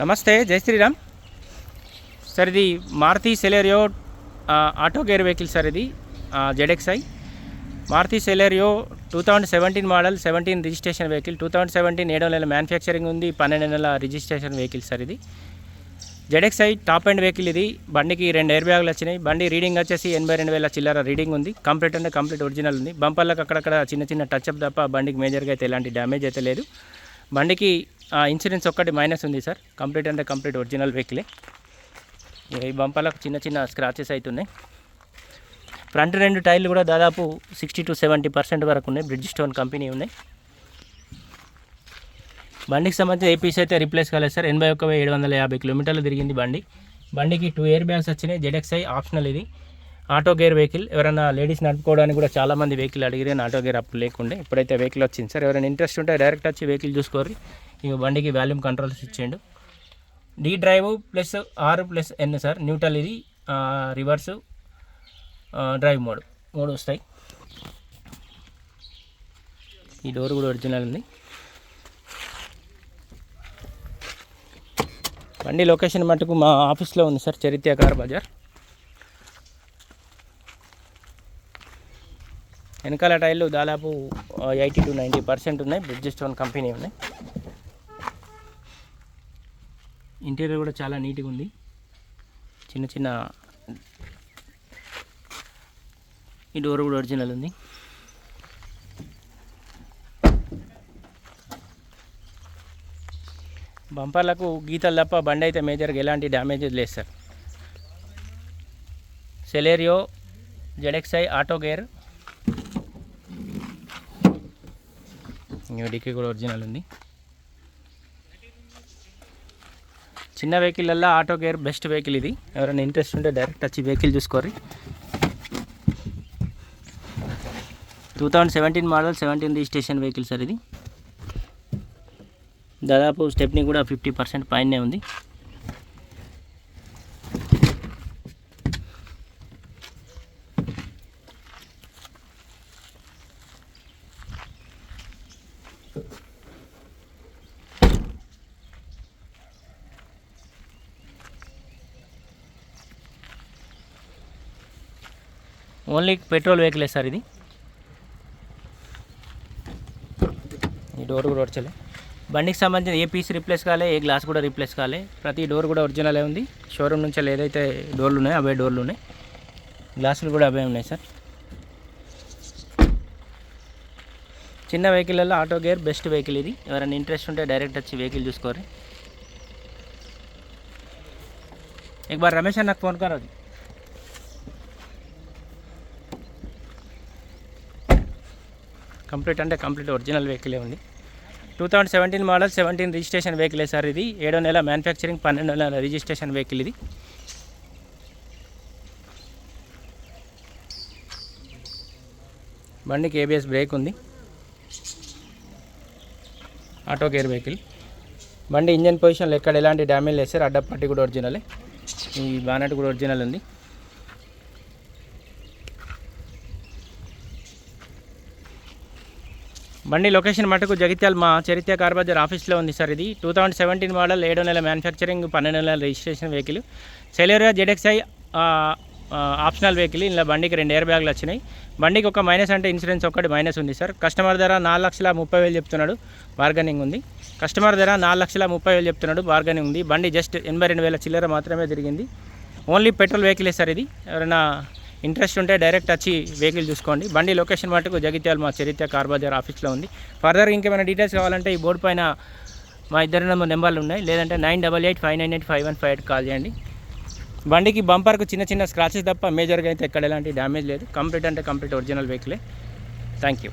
నమస్తే జై శ్రీరామ్. సార్ ఇది Maruti Celerio auto gear vehicle sir ఇది ZXi Maruti Celerio two thousand seventeen model seventeen registration vehicle two thousand seventeen ఏడో నెల manufacturing ఉంది పన్నెండు నెలల రిజిస్ట్రేషన్ వెహికల్ సార్ ఇది జెడెక్స్ఐ టాప్ అండ్ వెహికల్ ఇది బండికి రెండు ఎయిర్ బ్యాగులు వచ్చినాయి. బండి రీడింగ్ వచ్చేసి ఎనభై రెండు వేల చిల్లర రీడింగ్ ఉంది. కంప్లీట్ అంటే కంప్లీట్ ఒరిజినల్ ఉంది. బంపర్లకు అక్కడక్కడ చిన్న చిన్న టచ్అప్ తప్ప బండికి మేజర్గా అయితే ఎలాంటి డ్యామేజ్ అయితే లేదు. బండికి ఇన్సూరెన్స్ ఒక్కటి మైనస్ ఉంది సార్ కంప్లీట్ అంటే కంప్లీట్ ఒరిజినల్ వెహికలే ఈ బంపర్లకు చిన్న చిన్న స్క్రాచెస్ అవుతున్నాయి ఫ్రంట్ రెండు టైర్లు కూడా దాదాపు సిక్స్టీ టు సెవెంటీ పర్సెంట్ వరకు ఉన్నాయి. బ్రిడ్జ్ స్టోన్ కంపెనీ ఉన్నాయి. బండికి సంబంధించి ఏపీస్ అయితే రీప్లేస్ కాలేదు సార్ ఎనభై ఒక్క ఏడు వందల యాభై కిలోమీటర్లు తిరిగింది బండి. బండికి టూ ఇయర్ బ్యాగ్స్ వచ్చినాయి జెడెక్స్ఐ ఆప్షనల్ ఇది. ఆటో గేర్ వెహికల్ ఎవరైనా లేడీస్ నడుపుకోవడానికి కూడా చాలామంది వెహికల్ అడిగిరే ఆటో గేర్ అప్పుడు లేకుండే. ఇప్పుడైతే వెహికల్ వచ్చింది సార్ ఎవరైనా ఇంట్రెస్ట్ ఉంటే డైరెక్ట్ వచ్చి వెహికల్ చూసుకోరు ఇక బండికి volume controls ఇచ్చేయండు. D drive plus R plus N sir. Neutral ఇది రివర్స్ డ్రైవ్ మోడ్ మూడు వస్తాయి. ఈ డోర్ కూడా ఒరిజినల్ ఉంది. బండి లొకేషన్ మటుకు మా ఆఫీస్లో ఉంది సార్ చరిత్ర కార్ బజార్. వెనకాల టైర్లు దాదాపు ఎయిటీ టు నైంటీ పర్సెంట్ ఉన్నాయి. బ్రిడ్జ్ స్టోన్ కంపెనీ ఉన్నాయి. ఇంటీరియర్ కూడా చాలా నీట్గా ఉంది. చిన్న చిన్న ఈ డోర్ కూడా ఒరిజినల్ ఉంది. బంపర్లకు గీతలు తప్ప బండి అయితే మేజర్గా ఎలాంటి డ్యామేజ్ లేదు sir. Celerio ZXi auto gear. Dickey కూడా ఒరిజినల్ ఉంది. చిన్న వెహికల్లో ఆటో గేర్ బెస్ట్ వెహికల్ ఇది. ఎవరైనా ఇంట్రెస్ట్ ఉంటే డైరెక్ట్ వచ్చి vehicle చూసుకోరి two thousand seventeen model seventeen registration vehicle sir ఇది. దాదాపు స్టెప్ని కూడా ఫిఫ్టీ పర్సెంట్ పైనే ఉంది. ఓన్లీ పెట్రోల్ వెహికలే సార్ ఇది ఈ డోర్ కూడా వచ్చలే బండికి సంబంధించిన ఏ పీస్ రీప్లేస్ కాలే ఏ గ్లాస్ కూడా రీప్లేస్ కాలే ప్రతి డోర్ కూడా ఒరిజినలే ఉంది షోరూమ్ నుంచి ఏదైతే డోర్లు ఉన్నాయో అవే డోర్లు ఉన్నాయి గ్లాసులు కూడా అవే ఉన్నాయి సార్ చిన్న వెహికల్లో ఆటో గేర్ బెస్ట్ వెహికల్ ఇది ఎవరైనా ఇంట్రెస్ట్ ఉంటే డైరెక్ట్ వచ్చి వెహికల్ చూసుకోరు एक बार रमेश अन्न फोन करो కంప్లీట్ అంటే కంప్లీట్ ఒరిజినల్ వెహికలే ఉంది. Two thousand seventeen model seventeen registration వెహికలే sir ఇది. ఏడో నెల మ్యానుఫ్యాక్చరింగ్ పన్నెండు నెలల రిజిస్ట్రేషన్ వెహికల్ ఇది. బండికి ఏబిఎస్ బ్రేక్ ఉంది. Auto gear vehicle. బండి ఇంజన్ పొజిషన్లో ఎక్కడ ఎలాంటి డ్యామేజ్ లేదు సార్. అడ్డపట్టి కూడా ఒరిజినలే. ఈ బానెట్ కూడా ఒరిజినల్ ఉంది. బండి లొకేషన్ మటుకు జగిత్యాల మా చరిత్ర కార్ బజార్ ఆఫీస్లో ఉంది సార్ ఇది. టూ థౌజండ్ సెవెంటీన్ మోడల్ ఏడో నెల మ్యానుఫ్యాక్చరింగ్ పన్నెండు నెలల registration vehicle Celerio ZXi optional vehicle ఇలా బండికి రెండు ఎయిర్ బ్యాగులు వచ్చినాయి. బండికి ఒక మైనస్ అంటే ఇన్సూరెన్స్ ఒక్కటి మైనస్ ఉంది సార్. కస్టమర్ ధర నాలుగు లక్షల ముప్పై వేలు చెప్తున్నాడు. బార్గెనింగ్ ఉంది. కస్టమర్ ధర నాలుగు లక్షల ముప్పై వేలు చెప్తున్నాడు. బార్గెనింగ్ ఉంది. బండి జస్ట్ ఎనభై రెండు వేల చిల్లర మాత్రమే తిరిగింది. ఓన్లీ పెట్రోల్ వెహికలే సార్ ఇది? ఎవరైనా ఇంట్రెస్ట్ ఉంటే డైరెక్ట్ వచ్చి వెహికల్ చూసుకోండి. బండి లొకేషన్ మటుకు జగిత్యాల మా చరిత్ర కార్బజార్ ఆఫీస్లో ఉంది. ఫర్దర్ ఇంకేమైనా డీటెయిల్స్ కావాలంటే ఈ బోర్డు పైన మా ఇద్దరు నెంబర్ నెంబర్లు ఉన్నాయి. లేదంటే nine double eight five nine eight five one five eight call చేయండి. బండికి బంపర్కు చిన్న చిన్న స్క్రాచెస్ తప్ప మేజర్గా అయితే ఎక్కడ ఎలాంటి డ్యామేజ్ లేదు. కంప్లీట్ అంటే కంప్లీట్ ఒరిజినల్ వెహికలే. Thank you.